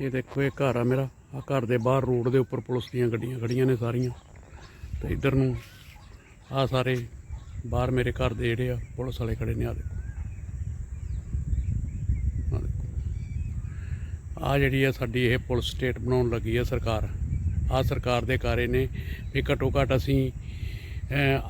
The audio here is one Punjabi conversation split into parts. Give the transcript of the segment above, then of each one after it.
ਇਹ ਦੇਖੋ, ਇਹ ਘਰ ਆ ਮੇਰਾ। ਆ ਘਰ ਦੇ ਬਾਹਰ ਰੋਡ ਦੇ ਉੱਪਰ ਪੁਲਿਸ ਦੀਆਂ ਗੱਡੀਆਂ ਖੜੀਆਂ ਨੇ ਸਾਰੀਆਂ। ਤੇ ਇੱਧਰ ਨੂੰ ਆ ਸਾਰੇ ਬਾਹਰ ਮੇਰੇ ਘਰ ਦੇ ਜਿਹੜੇ ਆ, ਪੁਲਿਸ ਵਾਲੇ ਖੜੇ ਨੇ ਆ ਦੇਖੋ। ਦੇਖੋ। ਆ ਜਿਹੜੀ ਆ ਸਾਡੀ ਇਹ ਪੁਲਿਸ ਸਟੇਟ ਬਣਾਉਣ ਲੱਗੀ ਆ ਸਰਕਾਰ। ਆ ਸਰਕਾਰ ਦੇ ਕਾਰੇ ਨੇ ਵੀ ਘੱਟੋ ਘੱਟ ਅਸੀਂ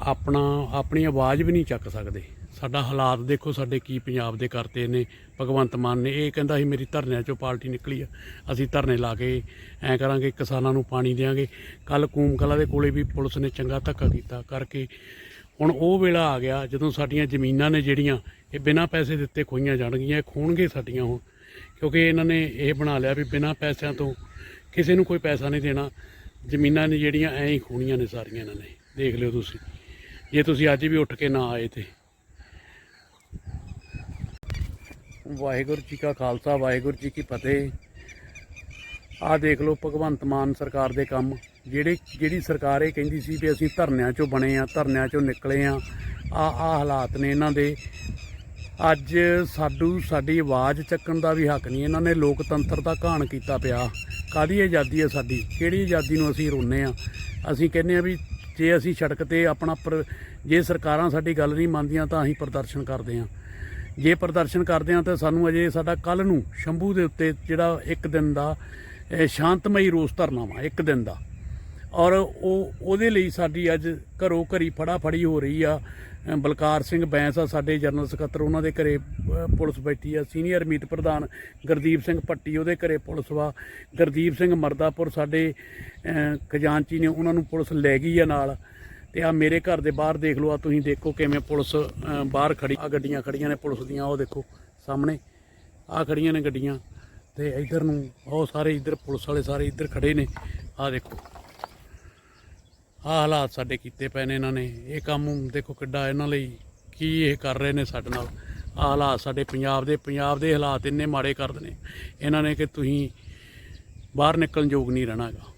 ਆਪਣਾ, ਆਪਣੀ ਆਵਾਜ਼ ਵੀ ਨਹੀਂ ਚੱਕ ਸਕਦੇ। ਸਾਡਾ ਹਾਲਾਤ ਦੇਖੋ, ਸਾਡੇ ਕੀ ਪੰਜਾਬ ਦੇ ਕਰਤੇ ਨੇ, ਭਗਵੰਤ ਮਾਨ ਨੇ, ਇਹ ਕਹਿੰਦਾ ਸੀ ਮੇਰੀ ਧਰਨਿਆਂ ਚੋਂ ਪਾਰਟੀ ਨਿਕਲੀ ਆ, ਅਸੀਂ ਧਰਨੇ ਲਾ ਕੇ ਐਂ ਕਰਾਂਗੇ, ਕਿਸਾਨਾਂ ਨੂੰ ਪਾਣੀ ਦੇਵਾਂਗੇ ਕੱਲ ਕੂਮ ਕਲਾ ਦੇ ਕੋਲੇ ਵੀ ਪੁਲਿਸ ਨੇ ਚੰਗਾ ਧੱਕਾ ਕੀਤਾ ਕਰਕੇ। ਹੁਣ ਉਹ ਵੇਲਾ ਆ ਗਿਆ, ਜਦੋਂ ਸਾਡੀਆਂ ਜ਼ਮੀਨਾਂ ਨੇ ਜਿਹੜੀਆਂ, ਇਹ ਬਿਨਾਂ ਪੈਸੇ ਦਿੱਤੇ ਖੋਈਆਂ ਜਾਣਗੀਆਂ, ਇਹ ਖੋਣਗੇ ਸਾਡੀਆਂ ਹੁਣ। ਕਿਉਂਕਿ ਇਹਨਾਂ ਨੇ ਇਹ ਬਣਾ ਲਿਆ ਵੀ ਬਿਨਾਂ ਪੈਸਿਆਂ ਤੋਂ ਕਿਸੇ ਨੂੰ ਕੋਈ ਪੈਸਾ ਨਹੀਂ ਦੇਣਾ। ਜ਼ਮੀਨਾਂ ਨੇ ਜਿਹੜੀਆਂ, ਐਂ ਹੀ ਖੋਣੀਆਂ ਨੇ ਸਾਰੀਆਂ ਇਹਨਾਂ ਨੇ। ਦੇਖ ਲਿਓ ਤੁਸੀਂ। ਜੇ ਤੁਸੀਂ ਅੱਜ ਵੀ ਉੱਠ ਕੇ ਨਾ ਆਏ ਤੇ। ਵਾਹਿਗੁਰੂ ਜੀ ਕਾ ਖਾਲਸਾ, ਵਾਹਿਗੁਰੂ ਜੀ ਕੀ ਫਤਿਹ। ਆਹ ਦੇਖ ਲਓ ਭਗਵੰਤ ਮਾਨ ਸਰਕਾਰ ਦੇ ਕੰਮ। ਜਿਹੜੇ, ਜਿਹੜੀ ਸਰਕਾਰ ਇਹ ਕਹਿੰਦੀ ਸੀ ਵੀ ਅਸੀਂ ਧਰਨਿਆਂ ਚੋਂ ਬਣੇ ਆ, ਧਰਨਿਆਂ ਚੋਂ ਨਿਕਲੇ ਆ ਆ ਆ ਹਾਲਾਤ ਨੇ ਇਹਨਾਂ ਦੇ। ਅੱਜ ਸਾਡੂ, ਸਾਡੀ ਆਵਾਜ਼ ਚੱਕਣ ਦਾ ਵੀ ਹੱਕ ਨਹੀਂ, ਇਹਨਾਂ ਨੇ ਲੋਕਤੰਤਰ ਦਾ ਘਾਣ ਕੀਤਾ ਪਿਆ। ਕਾਦੀ ਆਜ਼ਾਦੀ ਹੈ ਸਾਡੀ? ਕਿਹੜੀ ਆਜ਼ਾਦੀ ਨੂੰ ਅਸੀਂ ਰੋਨੇ ਆ? ਅਸੀਂ ਕਹਿੰਦੇ ਆ ਵੀ ਜੇ ਅਸੀਂ ਸੜਕ ਤੇ ਆਪਣਾ ਪਰ, ਜੇ ਸਰਕਾਰਾਂ ਸਾਡੀ ਗੱਲ ਨਹੀਂ ਮੰਨਦੀਆਂ ਤਾਂ ਅਸੀਂ ਪ੍ਰਦਰਸ਼ਨ ਕਰਦੇ ਆ। ਜੇ ਪ੍ਰਦਰਸ਼ਨ ਕਰਦੇ ਆ ਤਾਂ ਸਾਨੂੰ ਅਜੇ ਸਾਡਾ ਕੱਲ ਨੂੰ ਸ਼ੰਭੂ ਦੇ ਉੱਤੇ ਜਿਹੜਾ ਇੱਕ ਦਿਨ ਦਾ ਸ਼ਾਂਤਮਈ ਰੋਸ ਧਰਨਾ ਵਾ, ਇੱਕ ਦਿਨ ਦਾ। ਔਰ ਉਹ, ਉਹਦੇ ਲਈ ਸਾਡੀ ਅੱਜ ਘਰੋ ਘਰੀ ਫੜਾ ਫੜੀ ਹੋ ਰਹੀ ਆ। ਬਲਕਾਰ ਸਿੰਘ ਬੈਂਸ ਆ, ਸਾਡੇ ਜਨਰਲ ਸਕੱਤਰ, ਉਹਨਾਂ ਦੇ ਘਰੇ ਪੁਲਿਸ ਬੈਠੀ ਆ। ਸੀਨੀਅਰ ਮੀਤ ਪ੍ਰਧਾਨ ਗੁਰਦੀਪ ਸਿੰਘ ਪੱਟੀ ਉਹਦੇ ਘਰੇ ਪੁਲਿਸ ਵਾ। ਗੁਰਦੀਪ ਸਿੰਘ ਮਰਦਾਪੁਰ, ਸਾਡੇ ਖਜ਼ਾਨਚੀ ਨੇ ਉਹਨਾਂ ਨੂੰ ਪੁਲਿਸ ਲੈ ਗਈ ਆ ਨਾਲ। ਤੇ ਆ ਮੇਰੇ ਘਰ ਦੇ ਬਾਹਰ ਦੇਖ ਲਓ ਆ, ਤੁਸੀਂ ਦੇਖੋ ਕਿਵੇਂ ਪੁਲਿਸ ਬਾਹਰ ਖੜੀ, ਆ ਗੱਡੀਆਂ ਖੜੀਆਂ ਨੇ ਪੁਲਿਸ ਦੀਆਂ, ਉਹ ਦੇਖੋ ਸਾਹਮਣੇ, ਆ ਖੜੀਆਂ ਨੇ ਗੱਡੀਆਂ ਤੇ ਇਧਰ ਨੂੰ ਉਹ ਸਾਰੇ ਇਧਰ ਪੁਲਿਸ ਵਾਲੇ ਸਾਰੇ ਇਧਰ ਖੜੇ ਨੇ, ਆ ਦੇਖੋ। ਆਹ ਹਾਲਾਤ ਸਾਡੇ ਕੀਤੇ ਪਏ ਨੇ ਇਹਨਾਂ ਨੇ, ਇਹ ਕੰਮ ਦੇਖੋ ਕਿੱਡਾ ਇਹਨਾਂ ਲਈ ਕੀ ਇਹ ਕਰ ਰਹੇ ਨੇ ਸਾਡੇ ਨਾਲ। ਆਹ ਹਾਲਾਤ ਸਾਡੇ ਪੰਜਾਬ ਦੇ ਪੰਜਾਬ ਦੇ ਹਾਲਾਤ ਇੰਨੇ ਮਾੜੇ ਕਰਦੇ ਨੇ, ਇਹਨਾਂ ਨੇ ਕਿ ਤੁਸੀਂ ਬਾਹਰ ਨਿਕਲਣ ਯੋਗ ਨਹੀਂ ਰਹਿਣਾਗਾ